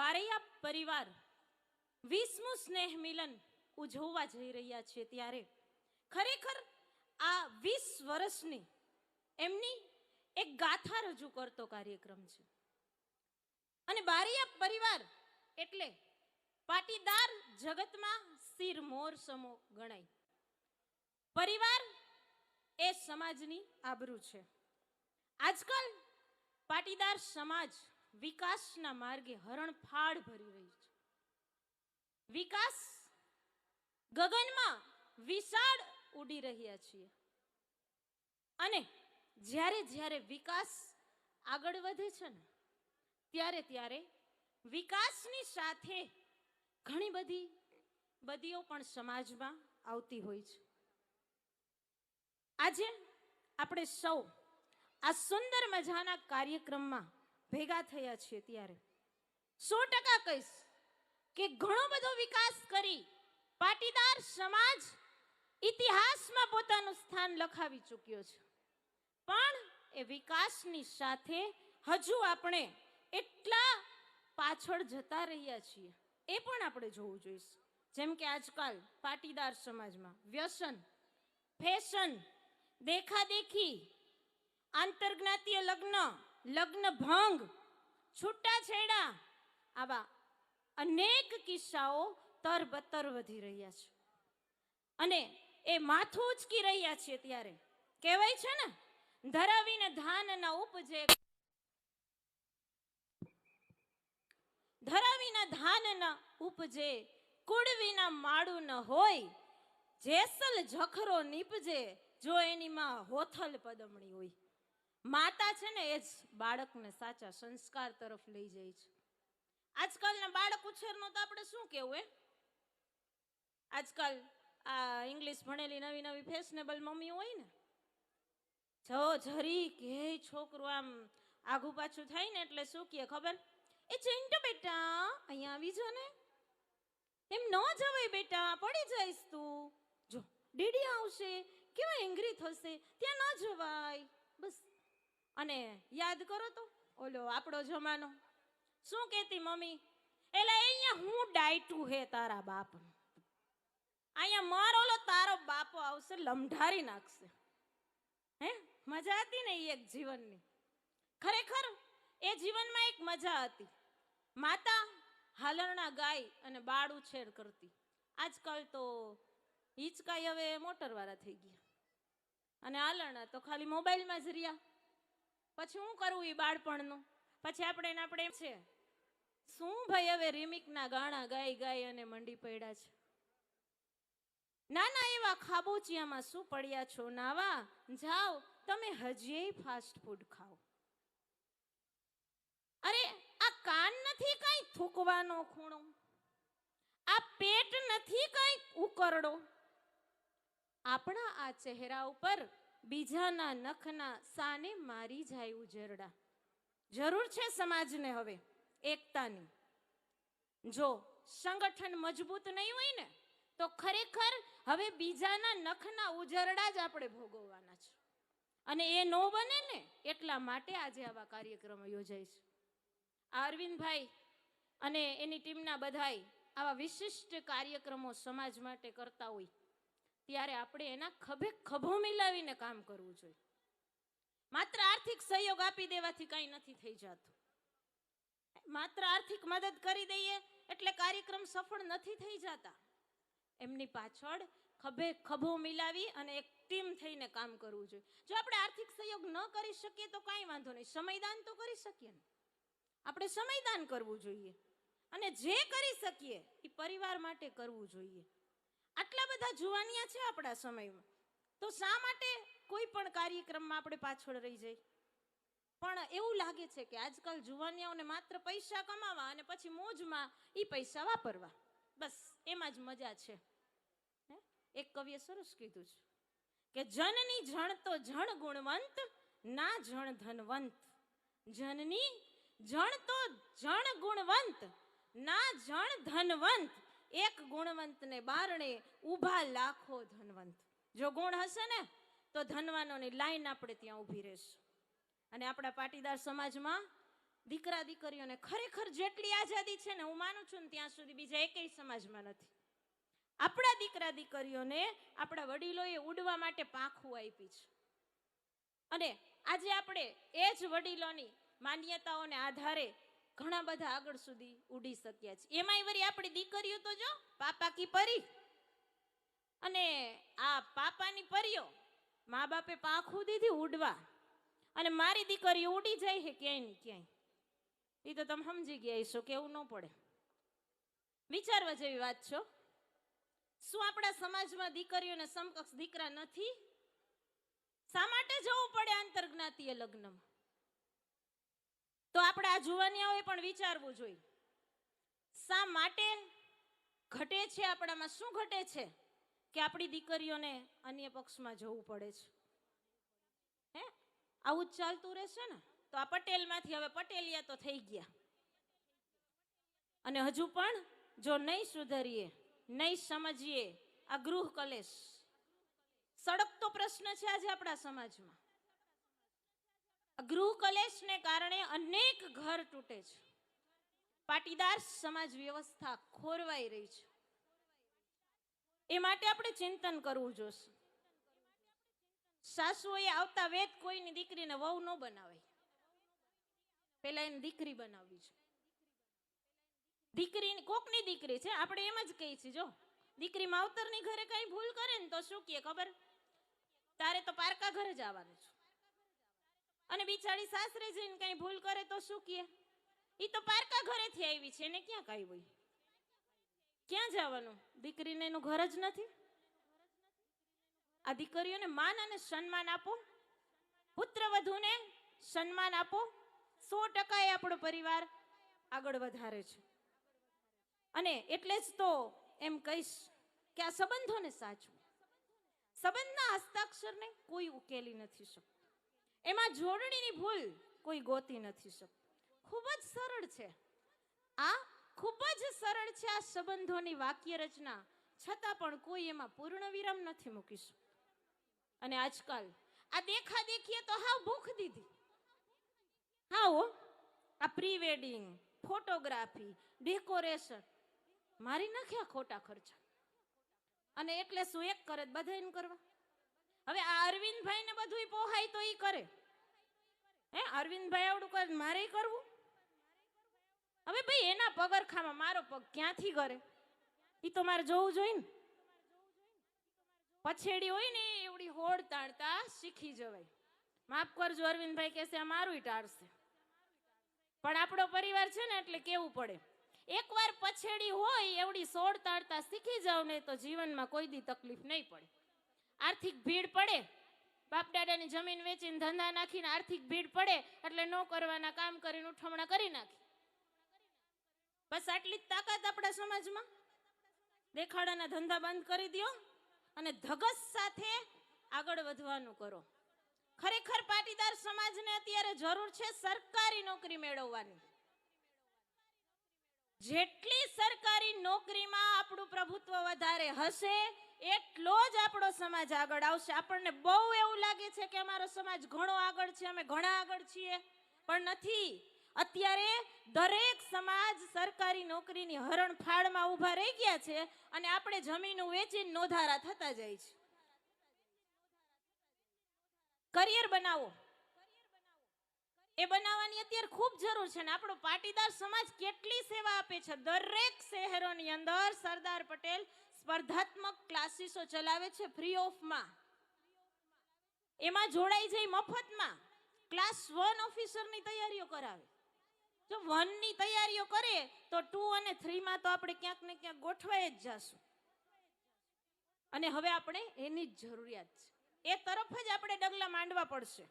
બારૈયા પરિવાર વીસમું સ્નેહ મિલન ઉજવવા જઈ રહ્યા છે ત્યારે ખરેખર આ વીસ વર્ષની એમની એક ગાથા રજૂ કરતો કાર્યક્રમ છે. અને બારૈયા પરિવાર એટલે પાટીદાર જગતમાં શિરમોર સમો ગણાય. પરિવાર એ સમાજની આબરૂ છે. આજકાલ પાટીદાર સમાજ વિકાસના માર્ગે હરણફાળ ભરી રહી છે. વિકાસ ગગનમાં વિશાળ ઉડી રહ્યા છીએ. અને જ્યારે જ્યારે વિકાસ આગળ વધે છે ને, ત્યારે ત્યારે વિકાસની સાથે ઘણી બધી બદીઓ પણ સમાજમાં આવતી હોય છે. આજે આપણે સૌ આ સુંદર મજાના કાર્યક્રમમાં ભેગા થયા છીએ ત્યારે. સો ટકા કહીશ કે ઘણો બધો વિકાસ કરી પાટીદાર સમાજ ઇતિહાસમાં પોતાનું સ્થાન લખાવી ચૂક્યો છે. પણ એ વિકાસની સાથે હજુ આપણે એટલા પાછળ જતા રહ્યા છીએ. એ પણ આપણે જોવું જોઈશે. જેમ કે આજકાલ પાટીદાર સમાજમાં વ્યસન, ફેશન દેખાદેખી, આંતરજ્ઞાતીય લગ્ન લગ્ન ભંગ છૂટાછેડા આવા અનેક કિસ્સાઓ તરબતર વધી રહ્યા છે. અને એ માથું ઉચકી રહ્યા છે ત્યારે. કહેવાય છે ને, ધરાવીને ધાનના ઉપજે ધરાવીના ધાનના ઉપજે કુળ વિના માળું ન હોય, જેસલ જખરો નીપજે જો એની માં હોથલ પદમણી હોય. માતા છે ને એ જ બાળકને સાચા સંસ્કાર તરફ લઈ જાય છે. આજકાલના બાળક ઉછેરનો તો આપણે શું કહેવું એ આજકાલ આ ઇંગ્લિશ ભણેલી નવી નવી ફેશનેબલ મમ્મી હોય ને જો જરી કે છોકરું આમ આઘું પાછું થાય ને એટલે શું કહે ખબર? એ ચિંટુ બેટા અહીંયા આવી જો ને. એમ ન જવાય બેટા, પડી જઈશ તું. જો, ડીડી આવશે, કેવા એંગ્રી થશે, ત્યાં ન જવાય. બસ. અને યાદ કરો તો, ઓલો આપણો જમાનો. શું કહેતી મમ્મી? એટલે અહીંયા હું ડાયટું હે તારા બાપ અહીંયા મારો ઓલો તારો બાપો આવશે લમઢારી નાખશે. હે? મજા હતી ને એ એક જીવનની? ખરેખર, એ જીવનમાં એક મજા હતી. માતા હાલરણા ગાય અને બાળ ઉછેર કરતી. આજકાલ તો હિચકાઈ હવે મોટરવાળા થઈ ગયા. અને હાલરણા તો ખાલી મોબાઈલમાં જ રહ્યા. પછી હું કરવું એ બાળપણનું? પછી આપણે એને આપણે છે, શું ભાઈ હવે રિમિકના ગાણા ગાઈ ગાઈ અને મંડી પડ્યા છે? નાના એવા ખાબોચિયામાં શું પડ્યા છો? નાવા, જાઓ, તમે હજી ફાસ્ટ ફૂડ ખાઓ. અરે, આ કાન નથી કઈ થૂકવાનો ખૂણો? આ પેટ નથી કઈ ઉકરડો? આપણા આ ચહેરા ઉપર બીજાના નખના સાને મારી જાય ઉજરડા. જરૂર છે સમાજને હવે, એકતાની. જો સંગઠન મજબૂત નહીં હોય ને, તો ખરેખર હવે બીજાના નખના ઉજરડા જ આપણે ભોગવવાના છે. અને એ ન બને ને, એટલા માટે આજે આવા કાર્યક્રમો યોજાય છે. અરવિંદભાઈ અને એની ટીમના બધાય આવા વિશિષ્ટ કાર્યક્રમો સમાજ માટે કરતા હોય. ત્યારે આપણે એના ખભે ખભો મિલાવીને કામ કરવું જોઈએ. માત્ર આર્થિક સહયોગ આપી દેવાથી કંઈ નથી થઈ જતું. માત્ર આર્થિક મદદ કરી દઈએ એટલે કાર્યક્રમ સફળ નથી થઈ જતા. એમની પાછળ ખભે ખભો મિલાવી અને એક ટીમ થઈને કામ કરવું જોઈએ. જો આપણે આર્થિક સહયોગ ન કરી શકીએ તો કાંઈ વાંધો નહીં. સમયદાન તો કરી શકીએ ને. આપણે સમયદાન કરવું જોઈએ. અને જે કરી શકીએ એ પરિવાર માટે કરવું જોઈએ. આટલા બધા જુવાનિયા છે આપણા સમયમાં. તો શા માટે કોઈ પણ કાર્યક્રમમાં આપણે પાછળ રહી જઈએ પણ એવું લાગે છે કે આજકાલ જુવાનિયાઓને માત્ર પૈસા કમાવા અને પછી મોજમાં એ પૈસા વાપરવા. બસ, એમાં જ મજા છે? એક કવિએ સરસ કીધું છે કે જનની જણ તો જણ ગુણવંત, ના જણ ધનવંત. જનની જણ તો જણ ગુણવંત, ના જણ ધનવંત. એક ગુણવંતને બારણે ઊભા લાખો ધનવંત. જો ગુણ હશે ને, તો ધનવાનોની લાઈન આપણે ત્યાં ઊભી રહેશે. અને આપણા પાટીદાર સમાજમાં દીકરા દીકરીઓને ખરેખર જેટલી આઝાદી છે ને, હું માનું છું ને ત્યાં સુધી બીજા એકેય સમાજમાં નથી. આપણા દીકરા દીકરીઓને આપણા વડીલોએ ઉડવા માટે પાંખું આપી છે. અને આજે આપણે એ જ વડીલોની માન્યતાઓને આધારે ઘણા બધા આગળ સુધી ઉડી શક્યા છે. એમાંય વળી આપણી દીકરીઓ તો જો પાપા કી પરી. અને આ પાપાની પરીઓ મા બાપે પાંખું દીધી ઉડવા. અને મારી દીકરીઓ ઉડી જાય છે ક્યાંય ને ક્યાંય. એ તો તમે સમજી ગયા છો કે એવું ન પડે. વિચારવા જેવી વાત છો? શું આપણા સમાજમાં દીકરીઓને સમકક્ષ દીકરા નથી? શા માટે જવું પડે આંતરજ્ઞાતીય લગ્નમાં? તો આપણે આ જુવાનિયાઓએ પણ વિચારવું જોઈએ. શા માટે ઘટે છે, આપણામાં શું ઘટે છે કે આપણી દીકરીઓને અન્ય પક્ષમાં જવું પડે છે? હે? આવું જ ચાલતું રહેશે ને? તો આ પટેલમાંથી હવે પટેલિયા તો થઈ ગયા. અને હજુ પણ જો નહીં સુધરીએ, નહીં સમજીએ, આ ગૃહ કલેશ. સડકતો પ્રશ્ન છે આજે આપણા સમાજમાં. ગૃહ કલેશને કારણે અનેક ઘર તૂટે છે. પાટીદાર સમાજ વ્યવસ્થા ખોરવાઈ રહી છે. એ માટે આપણે ચિંતન કરવું જોશે. સાસુએ આવતા વેદ કોઈની દીકરીને વહુ ન બનાવાય પેલા એની દીકરી બનાવવી છે. દીકરી કોકની દીકરી છે? આપણે એમ જ કહીએ છીએ, જો. દીકરી માવતરની ઘરે કઈ ભૂલ કરે ને તો શું કહે ખબર? તારે તો પારકા ઘરે જ આવવાનું છે. અને બિચારી સાસરે જઈને કઈ ભૂલ કરે તો શું કહે? ઈ તો પારકા ઘરેથી આવી છે, એને ક્યાં કાંઈ હોય? ક્યાં જવાનું? દીકરીને એનું ઘર જ નથી? આ દીકરીઓને માન અને સન્માન આપો. પુત્ર વધુને સન્માન આપો. સો ટકા એ આપણો પરિવાર આગળ વધારે છે. અને એટલે જ તો એમ કહીશ કે આ સંબંધોને સાચવું. સંબંધના હસ્તાક્ષરને કોઈ ઉકેલી નથી શકતું. એમાં જોડણીની ભૂલ કોઈ ગોતી નથી શકતું. ખૂબ જ સરળ છે. આ ખૂબ જ સરળ છે આ સંબંધોની વાક્ય રચના. છતાં પણ કોઈ એમાં પૂર્ણ વિરામ નથી મૂકી અને આજકાલ આ દેખા દેખીએ તો હાવ ભૂખ દીધી. હા હો. આ પ્રી વેડિંગ ફોટોગ્રાફી, ડેકોરેશન. મારી નાખ્યા ખોટા ખર્ચા. અને એટલે શું એક કરે બધા બધાયને કરવા? હવે આ અરવિંદભાઈને બધું પોહાય તો એ કરે. હે, અરવિંદભાઈ આવડું કરે, મારે કરવું? હવે ભાઈ, એના પગરખામાં મારો પગ ક્યાંથી કરે એ તો મારે જોવું જોઈએ ને. પછેડી હોય ને એવડી હોડ તાણતા શીખી જવાય. માફ કરજો, અરવિંદભાઈ કહેશે, આ મારું ટાળશે. પણ આપણો પરિવાર છે ને, એટલે કેવું પડે? એકવાર પછેડી હોય, એવડી સોળ તાળતા શીખી જાવ ને, તો જીવનમાં કોઈ દી તકલીફ નહીં પડે. આર્થિક ભીડ પડે. બાપ દાદાની જમીન વેચીને ધંધા નાખીને આર્થિક ભીડ પડે, એટલે ન કરવાના કામ કરીને ઉઠમણા કરી નાખી. બસ આટલી જ તાકાત આપણા સમાજમાં? દેખાડાના ધંધા બંધ કરી દ્યો અને ધગસ સાથે આગળ વધવાનું કરો. ખરેખર પાટીદાર સમાજને અત્યારે જરૂર છે સરકારી નોકરી મેળવવાની. જેટલી સરકારી નોકરીમાં આપણું પ્રભુત્વ વધારે હશે એટલો જ આપણો સમાજ આગળ આવશે. આપણને બહુ એવું લાગે છે કે અમારો સમાજ ઘણો આગળ છે, અમે ઘણા આગળ છીએ. પણ નથી. અત્યારે દરેક સમાજ સરકારી નોકરીની હરણફાળમાં ઊભા રહી ગયા છે અને આપણે જમીનો વેચીને નોધારા થતા જાય છે. કરિયર બનાવો. એ બનાવવાની અત્યારે ખૂબ જરૂર છે ને આપણો પાટીદાર સમાજ કેટલી સેવા આપે છે. દરેક શહેરોની અંદર સરદાર પટેલ સ્પર્ધાત્મક ક્લાસીસો ચલાવે છે ફ્રી ઓફમાં એમાં જોડાઈ જઈ મફતમાં ક્લાસ વન ઓફિસરની તૈયારીઓ કરાવે. જો વનની તૈયારીઓ કરે, તો ટુ અને થ્રીમાં તો આપણે ક્યાંક ને ક્યાંક ગોઠવાય જ જશું. અને હવે આપણે એની જ જરૂરિયાત છે. એ તરફ જ આપણે ડગલા માંડવા પડશે.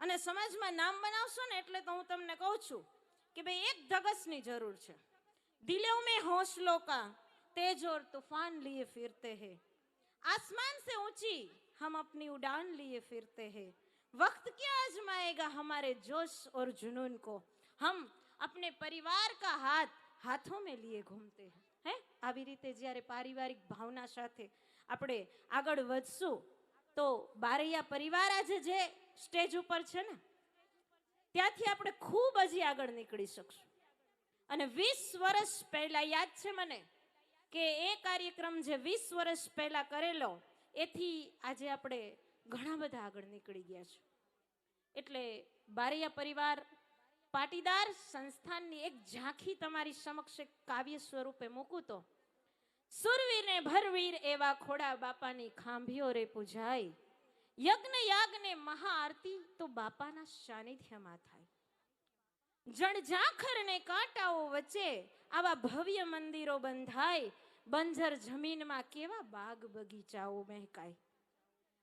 અને સમાજમાં નામ બનાવશો ને એટલે તો હું તમને કહું છું કે ભાઈ એક ધગસની જરૂર છે. દિલો મેં હોંસલો કા तेज और तूफान लिए फिरते हैं आसमान से ऊंची हम अपनी उड़ान लिए फिरते हैं वक्त क्या आजमाएगा हमारे जोश और जुनून को हम अपने परिवार का हाथ हाथों में लिए घूमते हैं હે આવી રીતે જ્યારે પારિવારિક ભાવના સાથે આપણે આગળ વધશું તો બારૈયા પરિવાર આજે જે સ્ટેજ ઉપર છે ને ત્યાંથી આપણે ખૂબ હજી આગળ નીકળી શકશું અને વીસ વર્ષ પહેલા યાદ છે મને કે એ કાર્યક્રમ જે વીસ વર્ષ પહેલા કરેલો, એથી આજે આપણે ઘણા બધા આગળ નીકળી ગયા છે. એટલે બારૈયા પરિવાર, પાટીદાર સંસ્થાનની એક ઝાંખી તમારી સમક્ષ કાવ્ય સ્વરૂપે મૂકું તો સુરવીર ને ભરવીર એવા ખોડા બાપાની ખાંભીઓ રે પૂજાય. યજ્ઞ યાગ ને મહાઆરતી તો બાપાના સાનિધ્યમાં થાય. જણઝાખર ને કાંટાઓ વચ્ચે આવા ભવ્ય મંદિરો બંધાય, બંજર જમીનમાં કેવા બાગ બગીચાઓ મહેકાય.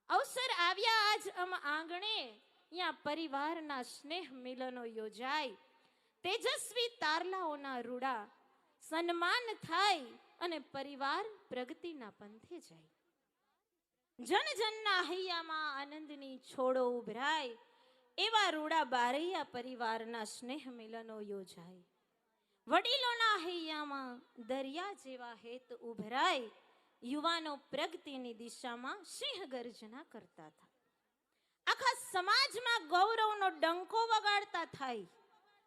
અવસર આવ્યા આજ અમ આંગણે અહીંયા પરિવારના સ્નેહ મિલનો યોજાય. તેજસ્વી તારલાઓના રૂડા, સન્માન થાય અને પરિવાર પ્રગતિના પંથે જાય. જન જનના હૈયામાં આનંદની છોડો ઉભરાય એવા રૂડા બારૈયા પરિવારના સ્નેહ મિલનો યોજાય. વડીલોના હૈયામાં દરિયા જેવા હેત ઉભરાય, યુવાનો પ્રગતિની દિશામાં સિંહ ગર્જના કરતા થાય આખા સમાજમાં ગૌરવનો ડંકો વગાડતા થાય.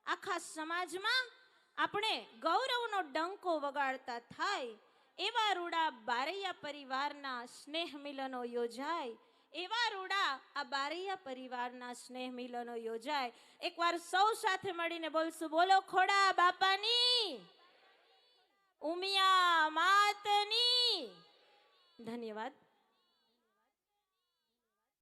આખા સમાજમાં આપણે ગૌરવનો ડંકો વગાડતા થાય. એવા રૂડા બારૈયા પરિવારના સ્નેહ મિલનો યોજાય. એવા રૂડા આ બારૈયા પરિવારના સ્નેહ મિલનો યોજાય. એકવાર સૌ સાથે મળીને બોલશું, બોલો ખોડા બાપાની, ઉમિયા માતની. ધન્યવાદ.